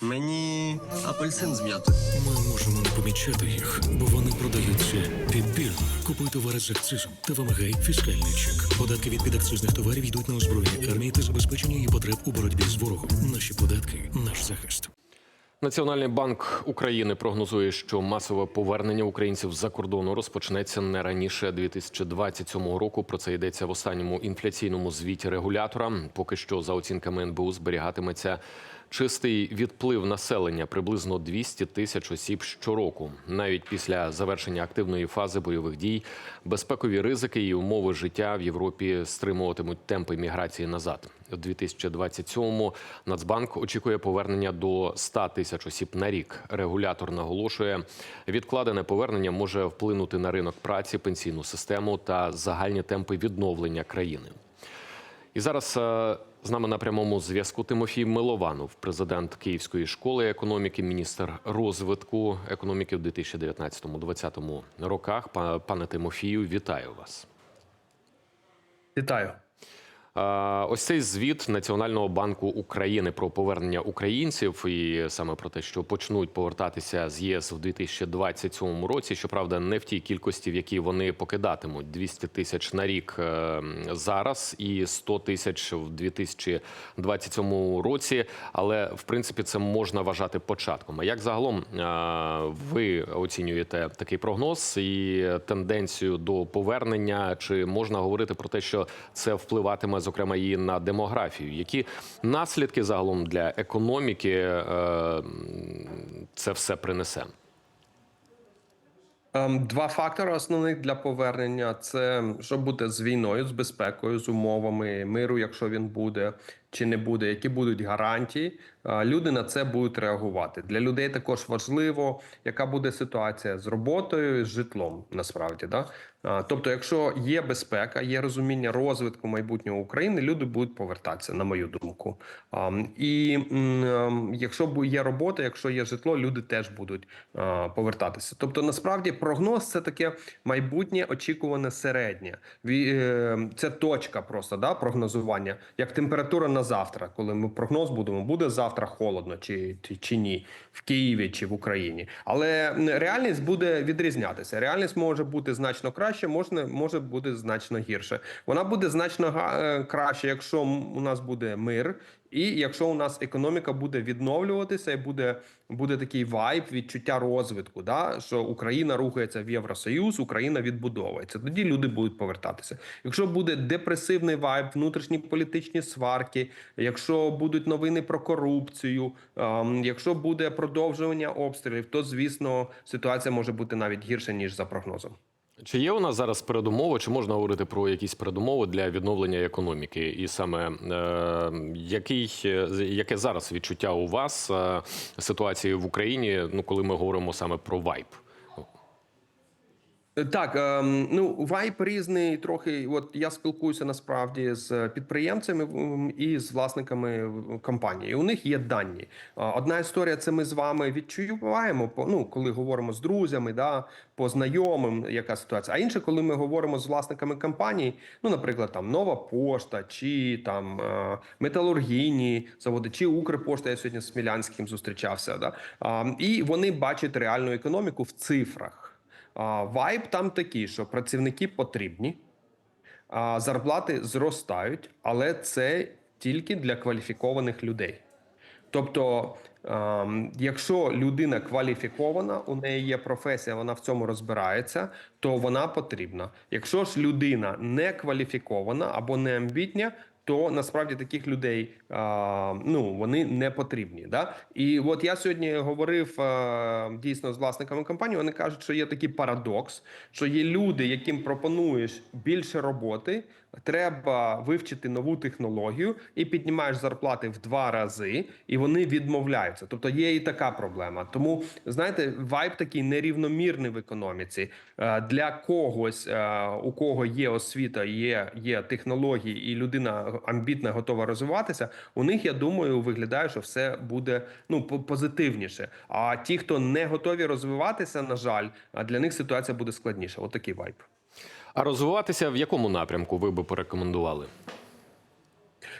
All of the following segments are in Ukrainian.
Мені апельсин з м'ятою. Ми можемо не помічати їх, бо вони продаються підбірно. Купуй товари з акцизом та вимагай фіскальний чек. Податки від підакцизних товарів йдуть на озброєння армії та забезпечення її потреб у боротьбі з ворогом. Наші податки наш захист. Національний банк України прогнозує, що масове повернення українців з-за кордону розпочнеться не раніше 2027 року. Про це йдеться в останньому інфляційному звіті регулятора. Поки що, за оцінками НБУ, зберігатиметься чистий відплив населення приблизно 200 тисяч осіб щороку. Навіть після завершення активної фази бойових дій безпекові ризики і умови життя в Європі стримуватимуть темпи міграції назад. У 2027-му Нацбанк очікує повернення до 100 тисяч осіб на рік. Регулятор наголошує, відкладене повернення може вплинути на ринок праці, пенсійну систему та загальні темпи відновлення країни. І зараз е, з нами на прямому зв'язку Тимофій Милованов, президент Київської школи економіки, міністр розвитку економіки в 2019-2020 роках. Па- Пане Тимофію, вітаю вас. Вітаю. Ось цей звіт Національного банку України про повернення українців і саме про те, що почнуть повертатися з ЄС в 2027 році. Щоправда, не в тій кількості, в якій вони покидатимуть 200 тисяч на рік е, зараз і 100 тисяч в 2027 році. Але в принципі це можна вважати початком. А як загалом е, ви оцінюєте такий прогноз і тенденцію до повернення? Чи можна говорити про те, що це впливатиме зокрема і на демографію? Які наслідки загалом для економіки е, це все принесе? Ем, Два фактори основних для повернення: це що буде з війною, з безпекою, з умовами миру, якщо він буде чи не буде, які будуть гарантії. Люди на це будуть реагувати. Для людей також важливо, яка буде ситуація з роботою, з житлом. Насправді, да тобто, якщо є безпека, є розуміння розвитку майбутнього України, люди будуть повертатися, на мою думку. Ем, І ем, якщо є робота, якщо є житло, люди теж будуть повертатися. Тобто, насправді, прогноз це таке майбутнє очікуване середнє. Е, Це точка просто да, прогнозування, як температура на завтра, коли ми прогноз будемо, буде завтра холодно чи, чи, чи ні, в Києві чи в Україні. Але реальність буде відрізнятися. Реальність може бути значно краще, можна може бути значно гірше. Вона буде значно га- е, краще, якщо у нас буде мир. І якщо у нас економіка буде відновлюватися, і буде буде такий вайб, відчуття розвитку, да що Україна рухається в Євросоюз, Україна відбудовується. Тоді люди будуть повертатися. Якщо буде депресивний вайб, внутрішні політичні сварки, якщо будуть новини про корупцію, ем, якщо буде продовжування обстрілів, то звісно ситуація може бути навіть гірша ніж за прогнозом. Чи є у нас зараз передумови, чи можна говорити про якісь передумови для відновлення економіки? І саме е, який, е, яке зараз відчуття у вас е, ситуації в Україні, ну коли ми говоримо саме про вайб? Так, ем, ну вайп різний трохи. От я спілкуюся насправді з підприємцями і з власниками компанії. У них є дані. Одна історія це ми з вами відчуваємо, ну коли говоримо з друзями, да по знайомим, яка ситуація. А інше, коли ми говоримо з власниками компаній, ну, наприклад, там нова пошта, чи там е, металургійні заводи, чи Укрпошта. Я сьогодні з Смілянським зустрічався. Да? І вони бачать реальну економіку в цифрах. Вайб там такий, що працівники потрібні, зарплати зростають, але це тільки для кваліфікованих людей. Тобто, ем, якщо людина кваліфікована, у неї є професія, вона в цьому розбирається, то вона потрібна. Якщо ж людина не кваліфікована або не амбітня, то насправді таких людей а, ну вони не потрібні. Да? І от я сьогодні говорив а, дійсно з власниками компанії. Вони кажуть, що є такий парадокс, що є люди, яким пропонуєш більше роботи. Треба вивчити нову технологію і піднімаєш зарплати в два рази, і вони відмовляються. Тобто є і така проблема. Тому знаєте, вайб такий нерівномірний в економіці. Е, Для когось, е, у кого є освіта, є, є технології, і людина амбітна, готова розвиватися. У них я думаю, виглядає, що все буде ну по- позитивніше. А ті, хто не готові розвиватися, на жаль, для них ситуація буде складніша. Отакий вайб. А розвиватися в якому напрямку ви би порекомендували?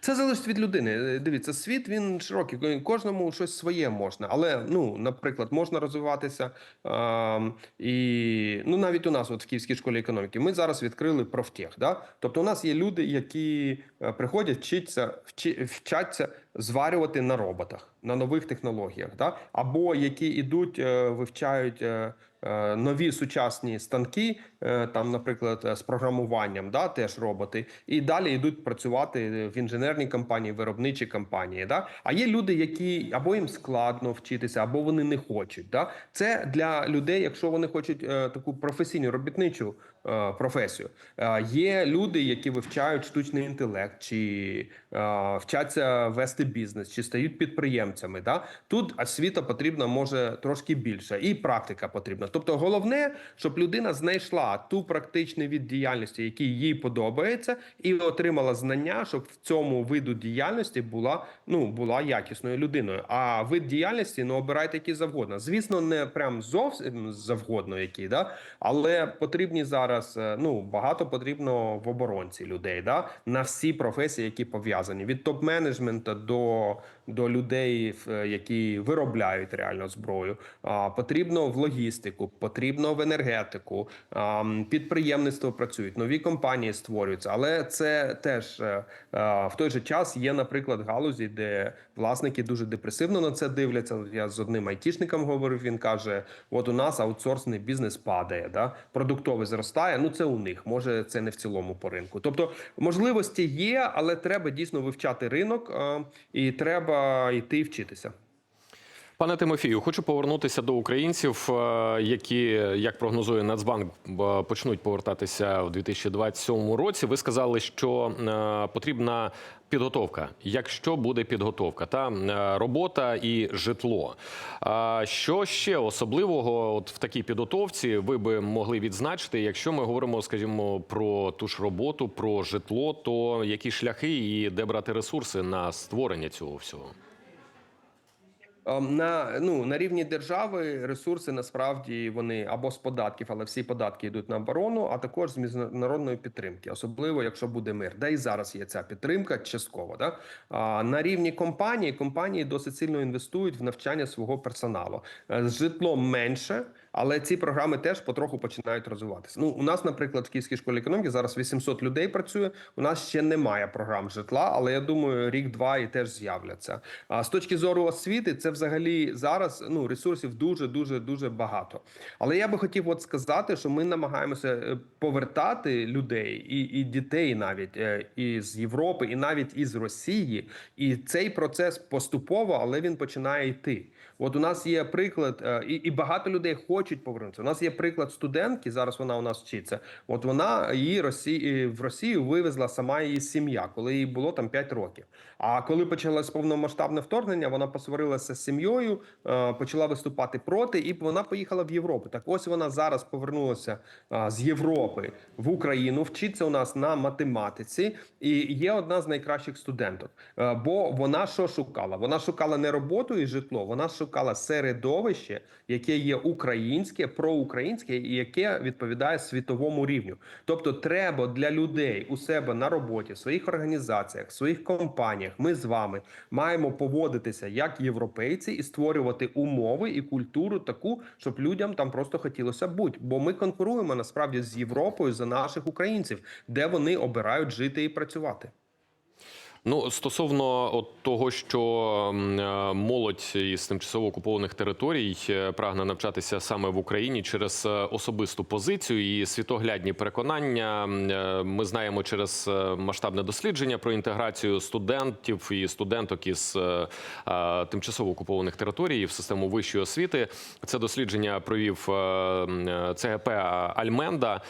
Це залежить від людини. Е, Дивіться, світ він широкий. Кожному щось своє можна. Але ну, наприклад, можна розвиватися. А, і ну навіть у нас, от в Київській школі економіки, ми зараз відкрили профтех. Да? Тобто, у нас є люди, які приходять, вчаться, вчи, вчаться зварювати на роботах, на нових технологіях, да? або які ідуть, е, вивчають. е, е, Нові сучасні станки, е, там, наприклад, е, з програмуванням, да, теж роботи, і далі йдуть працювати в інженерній компанії, виробничій компанії. Да? А є люди, які або їм складно вчитися, або вони не хочуть. Да? Це для людей, якщо вони хочуть е, таку професійну робітничу е, професію. Е, є люди, які вивчають штучний інтелект, чи е, вчаться вести бізнес, чи стають підприємцями. Да? Тут освіта потрібна може трошки більше, і практика потрібна. Тобто, головне, щоб людина знайшла ту практичний від діяльності, який їй подобається, і отримала знання, щоб в цьому виду діяльності була ну була якісною людиною. А вид діяльності ну обирайте який завгодно. Звісно, не прям зовсім завгодно, який, да але потрібні зараз. Е, Ну багато потрібно в оборонці людей, да на всі професії, які пов'язані від топ-менеджмента до, до людей, які виробляють реально зброю. А потрібно в логістику, потрібно в енергетику. а, Підприємництво працюють, нові компанії створюються, але це теж е, е, в той же час є, наприклад, галузі, де власники дуже депресивно на це дивляться. Я з одним айтішником говорив. Він каже: от у нас аутсорсний бізнес падає, да продуктовий зростає. Ну це у них. Може, це не в цілому по ринку. Тобто можливості є, але треба дійсно вивчати ринок е, і треба йти вчитися. Пане Тимофію, хочу повернутися до українців, е, які, як прогнозує Нацбанк, почнуть повертатися в 2027 році. Ви сказали, що е, потрібна підготовка. Якщо буде підготовка, та е, робота і житло. Що ще особливого от в такій підготовці ви би могли відзначити, якщо ми говоримо, скажімо, про ту ж роботу, про житло, то які шляхи і де брати ресурси на створення цього всього? Ем, На ну на рівні держави ресурси насправді вони або з податків, але всі податки йдуть на оборону, а також з міжнародної підтримки, особливо якщо буде мир. Да і зараз є ця підтримка частково. Да? А на рівні компанії компанії досить сильно інвестують в навчання свого персоналу. Е, З житлом менше. Але ці програми теж потроху починають розвиватися. Ну, у нас, наприклад, в Київській школі економіки зараз 800 людей працює. У нас ще немає програм житла, але я думаю, рік-два і теж з'являться. А з точки зору освіти, це взагалі зараз ну ресурсів дуже дуже дуже багато. Але я би хотів от сказати, що ми намагаємося е, повертати людей і, і дітей навіть е, із Європи, і навіть із Росії. І цей процес поступово, але він починає йти. От у нас є приклад, е, і, і багато людей хочуть повернутися. У нас є приклад студентки. Зараз вона у нас вчиться. От вона її Росії в Росію вивезла сама її сім'я, коли їй було там 5 років. А коли почалось повномасштабне вторгнення, вона посварилася з сім'єю, е, почала виступати проти, і вона поїхала в Європу. Так ось вона зараз повернулася е, з Європи в Україну, вчиться у нас на математиці, і є одна з найкращих студенток. Бо вона що шукала? Вона шукала не роботу і житло, вона шукала середовище, яке є українське, проукраїнське і яке відповідає світовому рівню. Тобто, треба для людей у себе на роботі, в своїх організаціях, в своїх компаніях. Ми з вами маємо поводитися як європейці і створювати умови і культуру таку, щоб людям там просто хотілося бути. Бо ми конкуруємо насправді з Європою за наших українців, де вони обирають жити і працювати. Ну, стосовно от того, що е, молодь із тимчасово окупованих територій е, прагне навчатися саме в Україні через е, особисту позицію і світоглядні переконання. е, Ми знаємо через е, масштабне дослідження про інтеграцію студентів і студенток із е, е, тимчасово окупованих територій в систему вищої освіти. Це дослідження провів е, е, ЦГП Альменда.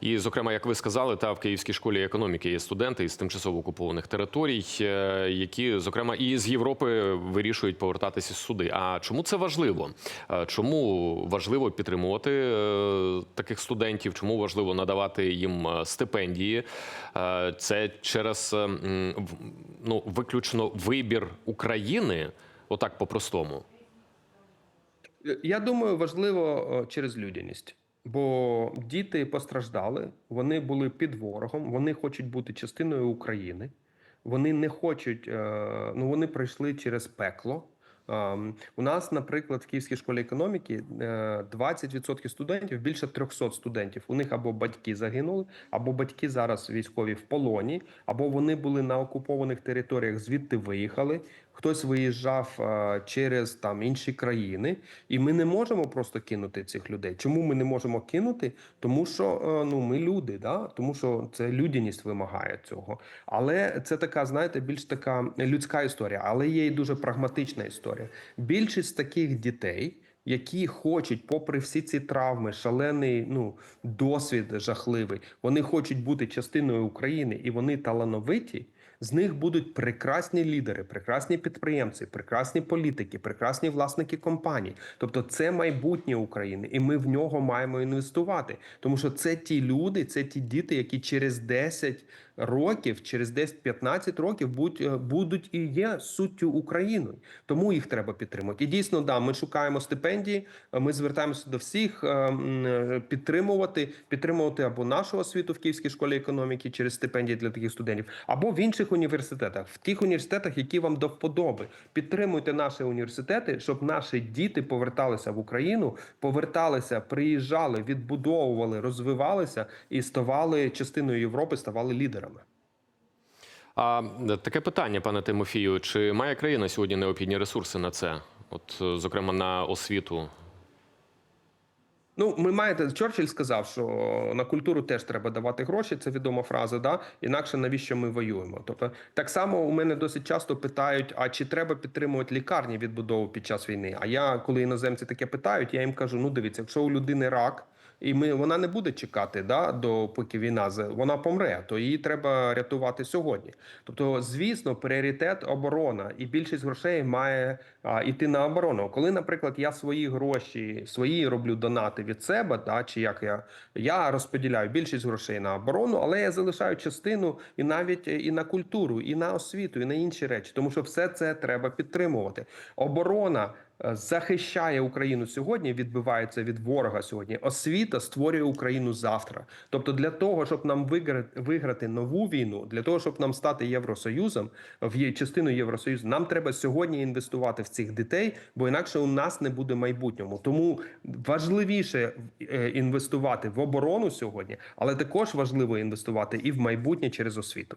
І, зокрема, як ви сказали, та в Київській школі економіки є студенти із тимчасово окупованих територій, е, які, зокрема, і з Європи вирішують повертатися сюди. А чому це важливо? Е, Чому важливо підтримувати е, таких студентів? Чому важливо надавати їм стипендії? Це через ну виключно вибір України, отак по-простому. Я думаю, важливо через людяність. Бо діти постраждали, вони були під ворогом, вони хочуть бути частиною України. Вони не хочуть, е, ну вони пройшли через пекло. Ем, У нас, наприклад, в Київській школі економіки е, 20% студентів, більше 300 студентів. У них або батьки загинули, або батьки зараз військові в полоні, або вони були на окупованих територіях, звідти виїхали. Хтось виїжджав е, через там інші країни, і ми не можемо просто кинути цих людей. Чому ми не можемо кинути? Тому що е, ну ми люди, да? тому що це людяність вимагає цього. Але це така, знаєте, більш така людська історія, але є і дуже прагматична історія. Більшість таких дітей. Які хочуть, попри всі ці травми, шалений ну досвід жахливий, вони хочуть бути частиною України і вони талановиті. З них будуть прекрасні лідери, прекрасні підприємці, прекрасні політики, прекрасні власники компаній. Тобто, це майбутнє України, і ми в нього маємо інвестувати. Тому що це ті люди, це ті діти, які через 10 років, через 10-15 років будуть, е, будуть і є суттю Україною. Тому їх треба підтримати. І дійсно, да, ми шукаємо стипендії. е, Ми звертаємося до всіх е, підтримувати, підтримувати або нашу освіту в Київській школі економіки через стипендії для таких студентів, або в інших університетах, в тих університетах, які вам до вподоби. Підтримуйте наші університети, щоб наші діти поверталися в Україну, поверталися, приїжджали, відбудовували, розвивалися і ставали частиною Європи, ставали лідерами. А е, таке питання, пане Тимофію: чи має країна сьогодні необхідні ресурси на це? От, е, зокрема, на освіту? Ну, ми маєте Чорчилль сказав, що на культуру теж треба давати гроші. Це відома фраза. Да, інакше навіщо ми воюємо? Тобто, так само у мене досить часто питають: а чи треба підтримувати лікарні відбудову під час війни? А я, коли іноземці таке питають, я їм кажу: ну дивіться, якщо у людини рак. І ми вона не буде чекати да до поки війна вона помре, то її треба рятувати сьогодні. Тобто, звісно, пріоритет оборона, і більшість грошей має а, іти на оборону. Коли, наприклад, я свої гроші свої роблю донати від себе, да, чи як я, я розподіляю більшість грошей на оборону, але я залишаю частину і навіть е, і на культуру, і на освіту, і на інші речі, тому що все це треба підтримувати. Оборона захищає Україну сьогодні, відбивається від ворога сьогодні. Освіта створює Україну завтра. Тобто, для того, щоб нам виграти, нову війну, для того, щоб нам стати євросоюзом, в є частиною євросоюзу, нам треба сьогодні інвестувати в цих дітей, бо інакше у нас не буде майбутнього. Тому важливіше е, інвестувати в оборону сьогодні, але також важливо інвестувати і в майбутнє через освіту.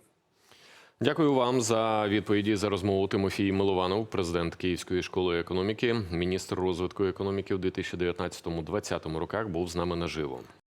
Дякую вам за відповіді за розмову. Тимофій Милованов, президент Київської школи економіки, міністр розвитку економіки у 2019-2020 роках, був з нами наживо.